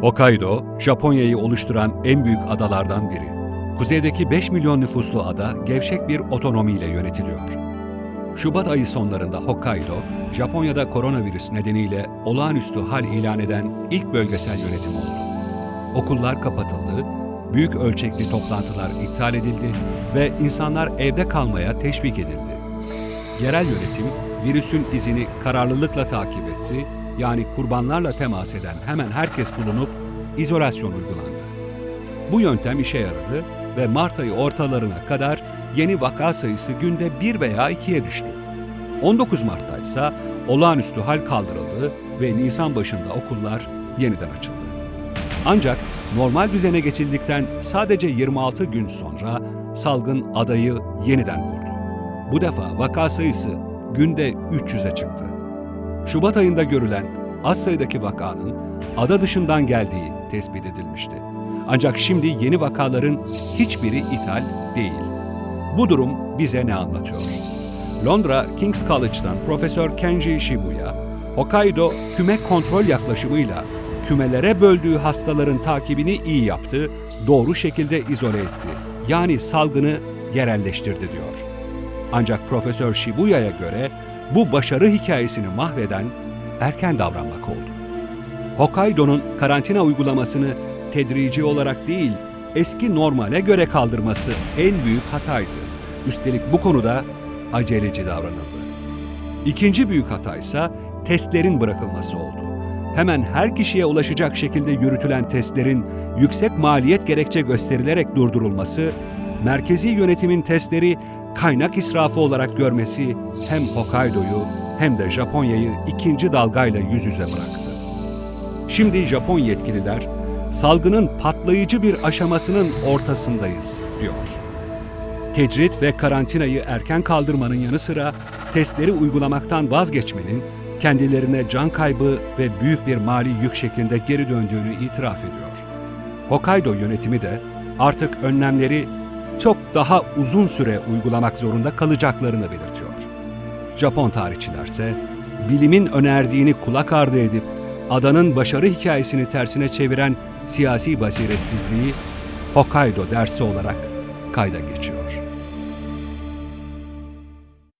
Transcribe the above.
Hokkaido, Japonya'yı oluşturan en büyük adalardan biri. Kuzeydeki 5 milyon nüfuslu ada gevşek bir otonomiyle yönetiliyor. Şubat ayı sonlarında Hokkaido, Japonya'da koronavirüs nedeniyle olağanüstü hal ilan eden ilk bölgesel yönetim oldu. Okullar kapatıldı, büyük ölçekli toplantılar iptal edildi ve insanlar evde kalmaya teşvik edildi. Yerel yönetim virüsün izini kararlılıkla takip etti, yani kurbanlarla temas eden hemen herkes bulunup izolasyon uygulandı. Bu yöntem işe yaradı ve Mart ayı ortalarına kadar yeni vaka sayısı günde 1 veya 2'ye düştü. 19 Mart'ta ise olağanüstü hal kaldırıldı ve Nisan başında okullar yeniden açıldı. Ancak normal düzene geçildikten sadece 26 gün sonra salgın adayı yeniden vurdu. Bu defa vaka sayısı günde 300'e çıktı. Şubat ayında görülen az sayıdaki vakanın ada dışından geldiği tespit edilmişti. Ancak şimdi yeni vakaların hiçbiri ithal değil. Bu durum bize ne anlatıyor? Londra King's College'dan Profesör Kenji Shibuya, Hokkaido küme kontrol yaklaşımıyla kümelere böldüğü hastaların takibini iyi yaptı, doğru şekilde izole etti. Yani salgını yerelleştirdi diyor. Ancak Profesör Shibuya'ya göre bu başarı hikayesini mahveden erken davranmak oldu. Hokkaido'nun karantina uygulamasını tedrici olarak değil, eski normale göre kaldırması en büyük hataydı. Üstelik bu konuda aceleci davranıldı. İkinci büyük hata ise testlerin bırakılması oldu. Hemen her kişiye ulaşacak şekilde yürütülen testlerin yüksek maliyet gerekçe gösterilerek durdurulması, merkezi yönetimin testleri kaynak israfı olarak görmesi hem Hokkaido'yu hem de Japonya'yı ikinci dalgayla yüz yüze bıraktı. Şimdi Japon yetkililer salgının patlayıcı bir aşamasının ortasındayız diyor. Tecrit ve karantinayı erken kaldırmanın yanı sıra testleri uygulamaktan vazgeçmenin kendilerine can kaybı ve büyük bir mali yük şeklinde geri döndüğünü itiraf ediyor. Hokkaido yönetimi de artık önlemleri çok daha uzun süre uygulamak zorunda kalacaklarını belirtiyor. Japon tarihçilerse bilimin önerdiğini kulak ardı edip adanın başarı hikayesini tersine çeviren siyasi basiretsizliği Hokkaido dersi olarak kayda geçiyor.